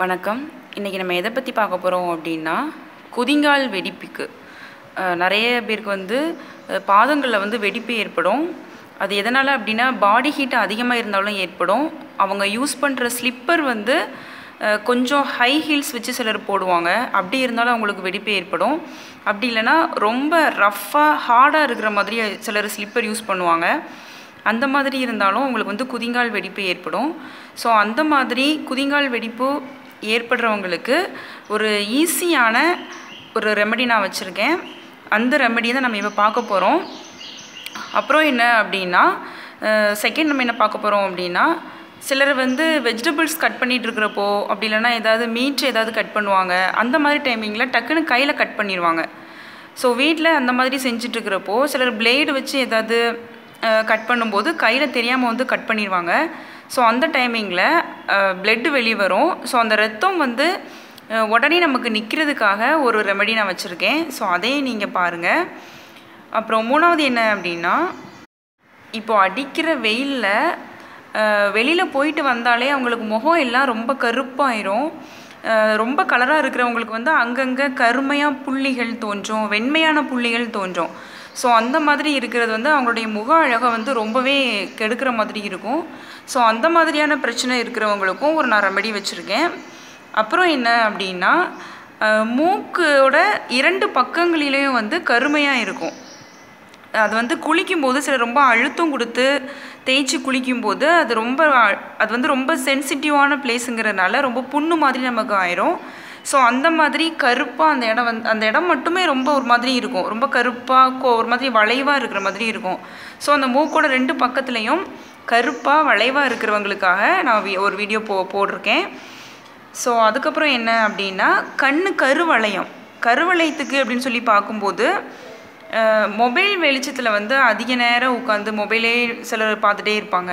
வணக்கம். இன்றைக்கி நம்ம எதை பற்றி பார்க்க போகிறோம் அப்படின்னா குதிங்கால் வெடிப்புக்கு. நிறைய பேருக்கு வந்து பாதங்களில் வந்து வெடிப்பு ஏற்படும். அது எதனால் அப்படின்னா பாடி ஹீட் அதிகமாக இருந்தாலும் ஏற்படும். அவங்க யூஸ் பண்ணுற ஸ்லிப்பர் வந்து கொஞ்சம் ஹை ஹீல்ஸ் வச்சு சிலர் போடுவாங்க. அப்படி இருந்தாலும் அவங்களுக்கு வெடிப்பு ஏற்படும். அப்படி இல்லைன்னா ரொம்ப ரஃப்பாக ஹார்டாக இருக்கிற மாதிரி சிலர் ஸ்லிப்பர் யூஸ் பண்ணுவாங்க. அந்த மாதிரி இருந்தாலும் உங்களுக்கு வந்து குதிங்கால் வெடிப்பு ஏற்படும். ஸோ அந்த மாதிரி குதிங்கால் வெடிப்பு ஏற்படுறவங்களுக்கு ஒரு ஈஸியான ஒரு ரெமெடி நான் வச்சுருக்கேன். அந்த ரெமெடியை தான் நம்ம இப்போ பார்க்க போகிறோம் அப்புறம் என்ன அப்படின்னா செகண்ட் நம்ம என்ன பார்க்க போகிறோம் அப்படின்னா சிலர் வந்து வெஜிடபிள்ஸ் கட் பண்ணிகிட்டு இருக்கிறப்போ அப்படி இல்லைன்னா ஏதாவது மீட் ஏதாவது கட் பண்ணுவாங்க. அந்த மாதிரி டைமிங்கில் டக்குன்னு கையில் கட் பண்ணிடுவாங்க ஸோ வீட்டில் அந்த மாதிரி செஞ்சுட்டு இருக்கிறப்போ சிலர் பிளேடு வச்சு ஏதாவது கட் பண்ணும்போது கையில் தெரியாமல் வந்து கட் பண்ணிடுவாங்க ஸோ அந்த டைமிங்கில் பிளட்டு வெளியே வரும் ஸோ அந்த ரத்தம் வந்து உடனே நமக்கு நிற்கிறதுக்காக ஒரு ரெமெடி நான் வச்சுருக்கேன். ஸோ அதையும் நீங்கள் பாருங்கள் அப்புறம் மூணாவது என்ன அப்படின்னா இப்போ அடிக்கிற வெயிலில் வெளியில் போயிட்டு வந்தாலே அவங்களுக்கு முகம் எல்லாம் ரொம்ப கருப்பாயிரும். ரொம்ப கலராக இருக்கிறவங்களுக்கு வந்து அங்கங்கே கருமையாக புள்ளிகள் தோன்றும் வெண்மையான புள்ளிகள் தோன்றும். ஸோ அந்த மாதிரி இருக்கிறது வந்து அவங்களுடைய முக அழகை வந்து ரொம்பவே கெடுக்கிற மாதிரி இருக்கும். ஸோ அந்த மாதிரியான பிரச்சனை இருக்கிறவங்களுக்கும் ஒரு நான் ரெமெடி வச்சுருக்கேன். அப்புறம் என்ன அப்படின்னா மூக்கோட இரண்டு பக்கங்களிலேயும் வந்து கருமையாக இருக்கும். அது வந்து குளிக்கும்போது சில ரொம்ப அழுத்தம் கொடுத்து தேய்ச்சி குளிக்கும்போது அது ரொம்ப அது வந்து ரொம்ப சென்சிட்டிவான பிளேஸுங்கிறதுனால ரொம்ப புண்ணு மாதிரி நமக்கு ஆயிரும். ஸோ அந்த மாதிரி கருப்பாக அந்த இடம் வந்து அந்த இடம் மட்டுமே ரொம்ப ஒரு மாதிரி இருக்கும். ரொம்ப கருப்பாக கோ ஒரு மாதிரி வளைவாக இருக்கிற மாதிரி இருக்கும். ஸோ அந்த மூக்கோட ரெண்டு பக்கத்துலேயும் கருப்பாக வளைவாக இருக்கிறவங்களுக்காக நான் ஒரு வீடியோ போ போட்டிருக்கேன். ஸோ அதுக்கப்புறம் என்ன அப்படின்னா கண் கருவளையம். கருவளையத்துக்கு அப்படின்னு சொல்லி பார்க்கும்போது மொபைல் வெளிச்சத்தில் வந்து அதிக நேரம் உட்காந்து மொபைலே சிலர் பார்த்துட்டே இருப்பாங்க.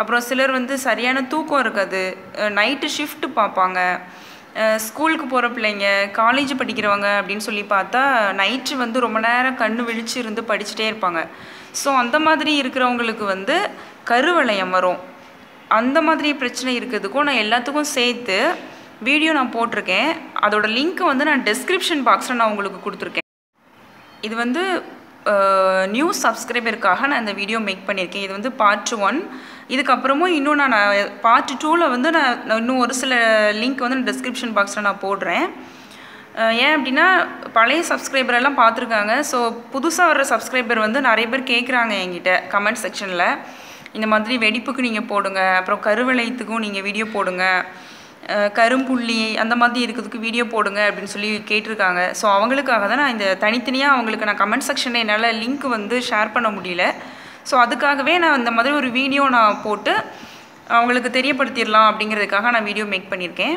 அப்புறம் சிலர் வந்து சரியான தூக்கம் இருக்காது. நைட்டு ஷிஃப்ட் பார்ப்பாங்க. ஸ்கூலுக்கு போகிற பிள்ளைங்க காலேஜ் படிக்கிறவங்க அப்படின்னு சொல்லி பார்த்தா நைட்டு வந்து ரொம்ப நேரம் கண்ணு விழிச்சு இருந்து படிச்சுட்டே இருப்பாங்க. ஸோ அந்த மாதிரி இருக்கிறவங்களுக்கு வந்து கருவளையம் வரும். அந்த மாதிரி பிரச்சனை இருக்கிறதுக்கும் நான் எல்லாத்துக்கும் சேர்த்து வீடியோ நான் போட்டிருக்கேன். அதோட லிங்க் வந்து நான் டிஸ்கிரிப்ஷன் பாக்ஸில் நான் உங்களுக்கு கொடுத்துருக்கேன். இது வந்து நியூ சப்ஸ்கிரைபருக்காக நான் இந்த வீடியோ மேக் பண்ணியிருக்கேன். இது வந்து பார்ட் ஒன் இதுக்கப்புறமும் இன்னும் நான் பார்ட் டூவில் வந்து நான் இன்னும் ஒரு சில லிங்க் வந்து டிஸ்கிரிப்ஷன் பாக்ஸில் நான் போடுறேன். ஏன் அப்படின்னா பழைய சப்ஸ்கிரைபர் எல்லாம் பார்த்துருக்காங்க. ஸோ புதுசாக வர்ற சப்ஸ்கிரைபர் வந்து நிறைய பேர் கேட்குறாங்க என்கிட்ட கமெண்ட் செக்ஷனில் இந்த மாதிரி வெடிப்புக்கு நீங்கள் போடுங்க அப்புறம் கருவளையத்துக்கும் நீங்கள் வீடியோ போடுங்க. கரும்புள்ளி அந்த மாதிரி இருக்கிறதுக்கு வீடியோ போடுங்க அப்படின்னு சொல்லி கேட்டிருக்காங்க. ஸோ அவங்களுக்காக தான் நான் இந்த தனித்தனியாக அவங்களுக்கு நான் கமெண்ட் செக்ஷனில் என்னால் லிங்க் வந்து ஷேர் பண்ண முடியல. ஸோ அதுக்காகவே நான் இந்த மாதிரி ஒரு வீடியோ நான் போட்டு அவங்களுக்கு தெரியப்படுத்திடலாம் அப்படிங்கிறதுக்காக நான் வீடியோ மேக் பண்ணியிருக்கேன்.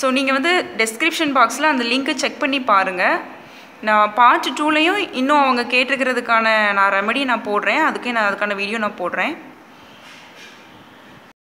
ஸோ நீங்கள் வந்து டெஸ்கிரிப்ஷன் பாக்ஸில் அந்த லிங்க்கை செக் பண்ணி பாருங்கள் நான் பார்ட் டூலையும் இன்னும் அவங்க கேட்டிருக்கிறதுக்கான நான் ரெமடி நான் போடுறேன். அதுக்கே நான் அதுக்கான வீடியோ நான் போடுறேன்.